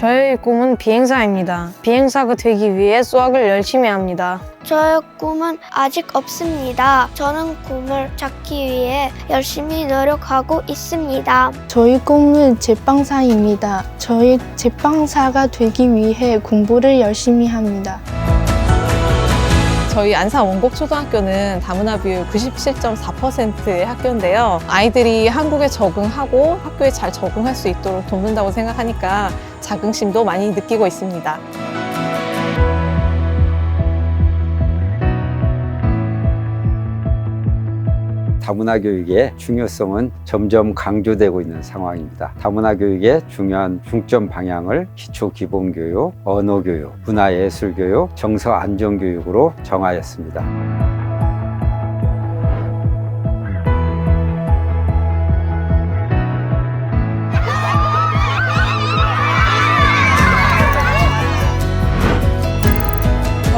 저의 꿈은 비행사입니다. 비행사가 되기 위해 수학을 열심히 합니다. 저의 꿈은 아직 없습니다. 저는 꿈을 찾기 위해 열심히 노력하고 있습니다. 저희 꿈은 제빵사입니다. 저희 제빵사가 되기 위해 공부를 열심히 합니다. 저희 안산 원곡 초등학교는 다문화 비율 97.4%의 학교인데요. 아이들이 한국에 적응하고 학교에 잘 적응할 수 있도록 돕는다고 생각하니까 자긍심도 많이 느끼고 있습니다. 다문화 교육의 중요성은 점점 강조되고 있는 상황입니다. 다문화 교육의 중요한 중점 방향을 기초 기본 교육, 언어 교육, 문화 예술 교육, 정서 안전 교육으로 정하였습니다.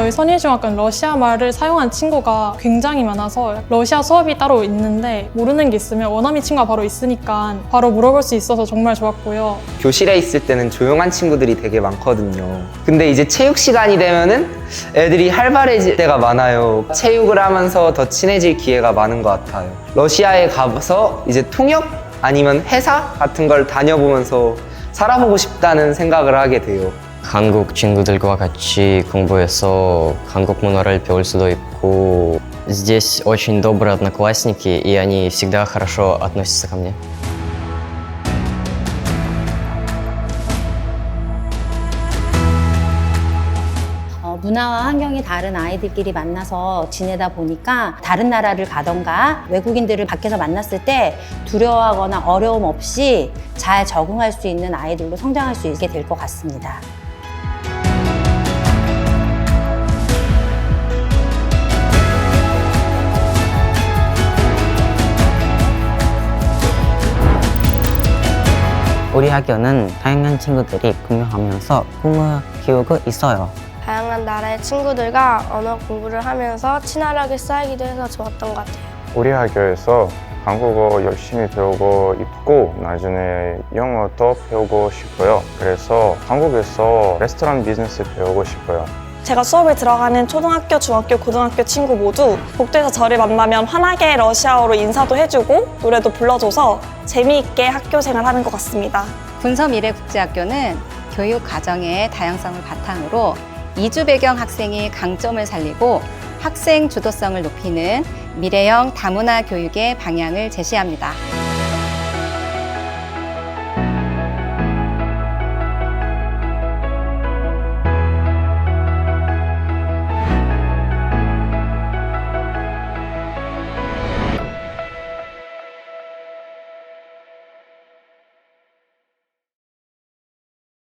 저희 선일중학교는 러시아 말을 사용한 친구가 굉장히 많아서 러시아 수업이 따로 있는데 모르는 게 있으면 원어민 친구가 바로 있으니까 바로 물어볼 수 있어서 정말 좋았고요. 교실에 있을 때는 조용한 친구들이 되게 많거든요. 근데 이제 체육 시간이 되면은 애들이 활발해질 때가 많아요. 체육을 하면서 더 친해질 기회가 많은 것 같아요. 러시아에 가서 이제 통역 아니면 회사 같은 걸 다녀보면서 살아보고 싶다는 생각을 하게 돼요. 한국 친구들과 같이 공부해서 한국 문화를 배울 수도 있고 здесь очень добрые одноклассники, и они всегда хорошо относятся ко мне. 어, 문화와 환경이 다른 아이들끼리 만나서 지내다 보니까 다른 나라를 가던가 외국인들을 밖에서 만났을 때 두려워하거나 어려움 없이 잘 적응할 수 있는 아이들로 성장할 수 있게 될 것 같습니다. 우리 학교는 다양한 친구들이 공유하면서 꿈을 키우고 있어요. 다양한 나라의 친구들과 언어 공부를 하면서 친화력이 쌓이기도 해서 좋았던 것 같아요. 우리 학교에서 한국어 열심히 배우고 있고 나중에 영어도 배우고 싶어요. 그래서 한국에서 레스토랑 비즈니스 배우고 싶어요. 제가 수업에 들어가는 초등학교, 중학교, 고등학교 친구 모두 복도에서 저를 만나면 환하게 러시아어로 인사도 해주고 노래도 불러줘서 재미있게 학교 생활하는 것 같습니다. 군서미래국제학교는 교육 과정의 다양성을 바탕으로 이주 배경 학생의 강점을 살리고 학생 주도성을 높이는 미래형 다문화 교육의 방향을 제시합니다.